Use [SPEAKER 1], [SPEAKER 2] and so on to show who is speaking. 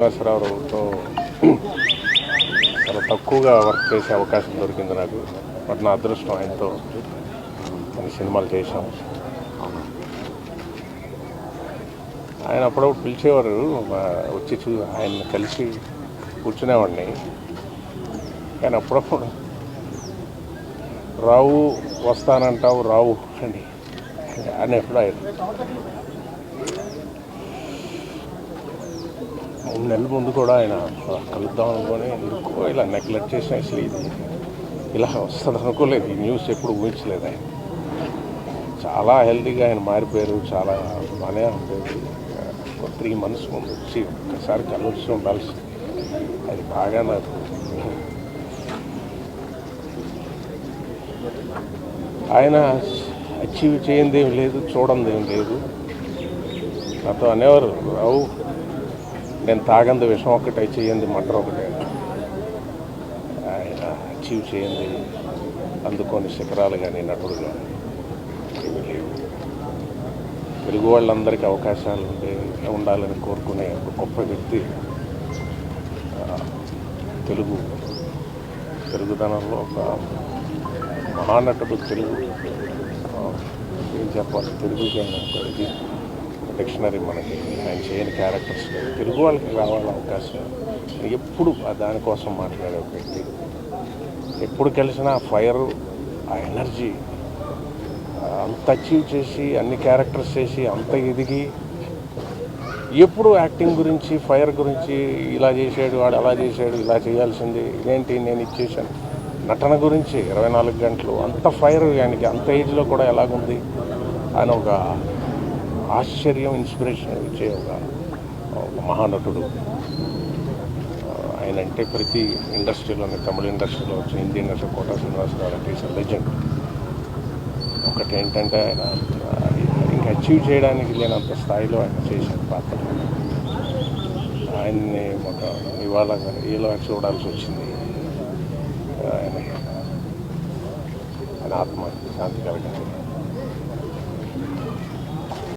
[SPEAKER 1] శ్రీనివాసరావుతో చాలా తక్కువగా వర్క్ చేసే అవకాశం దొరికింది నాకు. బట్ నా అదృష్టం ఆయనతో. కొన్ని సినిమాలు చేశాం. ఆయన అప్పుడప్పుడు పిలిచేవారు వచ్చి చూ ఆయన కలిసి కూర్చునేవాడిని. కానీ అప్పుడప్పుడు రావు వస్తానంటావు రావు అని అని ఎప్పుడు ఆయన. మూడు నెలల ముందు కూడా ఆయన కలుద్దాం అనుకొని ఎందుకో ఇలా నెగ్లెక్ట్ చేసిన అసలు ఇది. ఇలా వస్తుంది అనుకోలేదు. ఈ న్యూస్ ఎప్పుడు ఊహించలేదు ఆయన. చాలా హెల్తీగా ఆయన మారిపోయారు. చాలా బాగానే ఉండేది ఒక త్రీ మంత్స్ ముందు వచ్చి ఒక్కసారి కలిసి ఉండాల్సి అది బాగా నాకు ఆయన అచీవ్ చేయందేం లేదు చూడందేం లేదు. నాతో అనేవారు రావు నేను తాగంది విషం ఒకటే చేయండి మటర్ ఒకటే. ఆయన అచీవ్ చేయండి అందుకొని శిఖరాలు కానీ నటుడు కానీ ఏమీ లేవు. తెలుగు వాళ్ళందరికీ అవకాశాలు ఉండే ఉండాలని కోరుకునే ఒక గొప్ప వ్యక్తి తెలుగు తెలుగుదనంలో ఒక మహానటుడు తెలుగు. ఏం చెప్పాలి? తెలుగు ఆయన ఒక ఇది డిక్షనరీ మనకి. ఆయన చేయని క్యారెక్టర్స్ తెలుగు వాళ్ళకి రావాలి అవకాశం. ఎప్పుడు దానికోసం మాట్లాడే ఒక వ్యక్తి. ఎప్పుడు కలిసినా ఆ ఫైర్ ఆ ఎనర్జీ అంత అచీవ్ చేసి అన్ని క్యారెక్టర్స్ చేసి అంత ఎదిగి ఎప్పుడు యాక్టింగ్ గురించి ఫైర్ గురించి ఇలా చేసాడు వాడు అలా చేశాడు ఇలా చేయాల్సింది ఇదేంటి నేను ఇచ్చేసాను నటన గురించి ఇరవై నాలుగు గంటలు. అంత ఫైర్ ఆయనకి అంత ఏజ్లో కూడా ఎలాగుంది? ఆయన ఒక ఆశ్చర్యం ఇన్స్పిరేషన్ ఇచ్చే ఒక మహానటుడు. ఆయన అంటే ప్రతి ఇండస్ట్రీలోని తమిళ ఇండస్ట్రీలో వచ్చిన హిందీ ఇండస్ట్రీ కోటా శ్రీనివాసరావు అంటే ఈస్ లెజెండ్ ఒకటి ఏంటంటే ఆయన ఇంకా అచీవ్ చేయడానికి లేనంత స్థాయిలో ఆయన చేసిన పాత్ర. ఆయన్ని ఒక ఇవాళ ఇలా చూడాల్సి వచ్చింది. ఆయన ఆయన ఆత్మ శాంతి కలగాలి